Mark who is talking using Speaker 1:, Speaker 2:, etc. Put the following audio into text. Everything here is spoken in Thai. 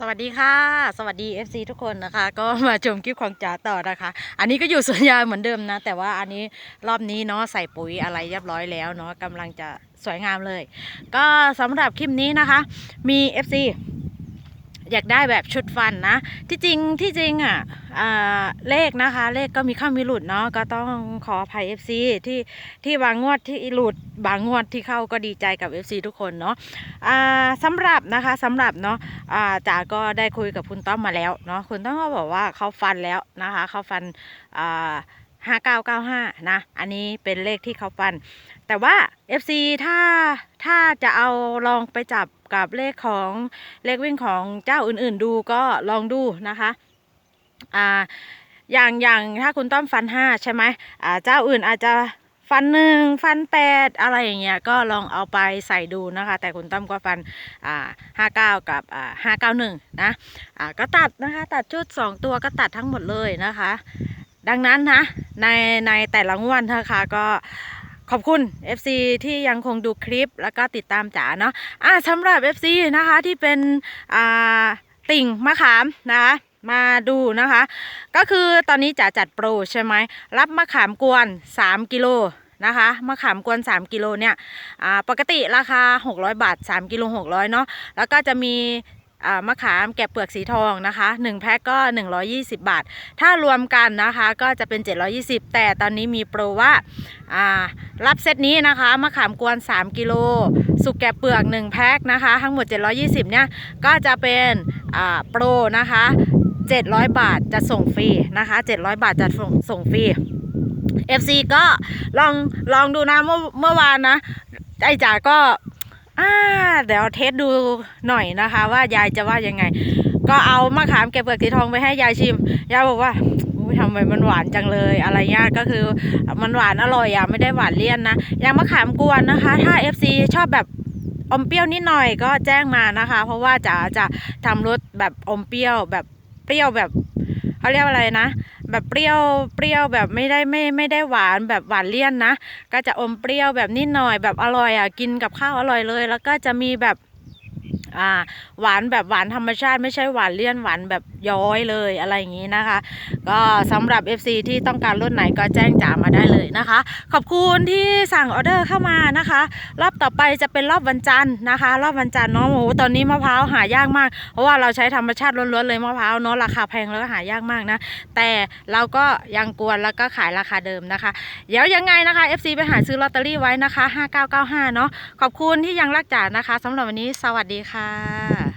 Speaker 1: สวัสดีค่ะ สวัสดี FC ทุกคนนะคะ ก็มาชมคลิปของจ๋าต่อนะคะ อันนี้ก็อยู่สวนยางเหมือนเดิมนะ แต่ว่าอันนี้รอบนี้เนาะใส่ปุ๋ยอะไรเรียบร้อยแล้วเนาะกำลังจะสวยงามเลย ก็สำหรับคลิปนี้นะคะ มี FC อยากได้แบบชุดฟันนะ ที่จริงที่จริงอะเลขนะคะ เลขก็มีเข้ามีหลุดเนาะก็ต้องขออภัย FC ที่ที่บางงวดที่หลุดบางงวดที่เข้าก็ดีใจกับ FC ทุกคนเนาะสำหรับนะคะสำหรับเนาะจ๋าก็ได้คุยกับคุณต้อมมาแล้วเนาะคุณต้อมก็บอกว่าเขาฟันแล้วนะคะเขาฟันอ่า ห้าเก้าเก้าห้านะ อันนี้เป็นเลขที่เขาฟัน แต่ว่า FC ถ้าถ้าจะเอาลองไปจับกับเลขของเลขวิ่งของเจ้าอื่นๆดูก็ลองดูนะคะอ่าอย่างอย่างถ้าคุณต้อมฟันห้าใช่ไหมอ่าเจ้าอื่นอาจจะฟันหนึ่งฟันแปดอะไรอย่างเงี้ยก็ลองเอาไปใส่ดูนะคะ แต่คุณต้อมก็ฟันอ่าห้าเก้ากับอ่าห้าเก้าหนึ่งนะอ่าก็ตัดนะคะ ตัดชุดสองตัวก็ตัดทั้งหมดเลยนะคะ ดังนั้นนะในในแต่ละงวดนะคะก็ขอบคุณ FC ที่ยังคงดูคลิปแล้วก็ติดตามจ๋าเนาะอ่าสำหรับ FC นะคะที่เป็นอ่าติ่งมะขามนะคะมาดูนะคะ ก็คือตอนนี้จ๋าจัดโปรใช่ไหมรับมะขามกวน 3 กิโลนะคะมะขามกวน 3 กิโลเนี่ยอ่าปกติราคา 600 บาท 3 กิโล600 เนาะแล้วก็จะมี มะขามแกะเปลือกสีทองนะคะ1แพ็คก็ 120 บาท ถ้ารวมกันนะคะก็จะเป็น 720 แต่ตอนนี้มีโปรว่ารับเซตนี้นะคะมะขามกวน 3 กิโล สุกแกะเปลือก 1 แพ็คนะคะ ทั้งหมด 720 เนี่ยก็จะเป็นโปรนะคะ700 บาทจะส่งฟรีนะคะ 700 บาทจะส่งส่งฟรี FC ก็ลองลองดูนะเมื่อเมื่อวานนะไอ้จ๋าก็ อ่าเดี๋ยวเทสดูหน่อยนะคะ ว่ายายจะว่ายังไง ก็เอามะขามเก็บเปลือกสีทองไปให้ยายชิมยายบอกว่าทำไมมันหวานจังเลยอะไรเงี้ยก็คือมันหวานอร่อยอะไม่ได้หวานเลี่ยนนะอย่างมะขามกวนนะคะ ถ้า FC ชอบแบบอมเปรี้ยวนิดหน่อยก็แจ้งมานะคะ เพราะว่าจ๋าจะทำรสแบบอมเปรี้ยวแบบเปรี้ยวแบบ เขาเรียกอะไรนะ แบบเปรี้ยวเปรี้ยวแบบไม่ได้ไม่ไม่ได้หวานแบบหวานเลี่ยนนะ ก็จะอมเปรี้ยวแบบนิดหน่อยแบบอร่อยอะกินกับข้าวอร่อยเลย แล้วก็จะมีแบบ อ่า หวานแบบหวานธรรมชาติไม่ใช่หวานเลี่ยนหวานแบบย้อยเลยอะไรอย่างนี้นะคะ ก็สำหรับ FC ที่ต้องการรุ่นไหนก็แจ้งจ๋ามาได้เลยนะคะ ขอบคุณที่สั่งออเดอร์เข้ามานะคะ รอบต่อไปจะเป็นรอบวันจันทร์นะคะ รอบวันจันทร์เนาะโอ้โหตอนนี้มะพร้าวหายากมาก เพราะว่าเราใช้ธรรมชาติล้วนๆเลยมะพร้าวเนาะราคาแพงแล้วก็หายากมากนะ แต่เราก็ยังกวนแล้วก็ขายราคาเดิมนะคะ เดี๋ยวยังไงนะคะ FC ไปหาซื้อลอตเตอรี่ไว้นะคะ 5995 เนาะขอบคุณที่ยังรักจ๋านะคะสำหรับวันนี้สวัสดีค่ะค่ะ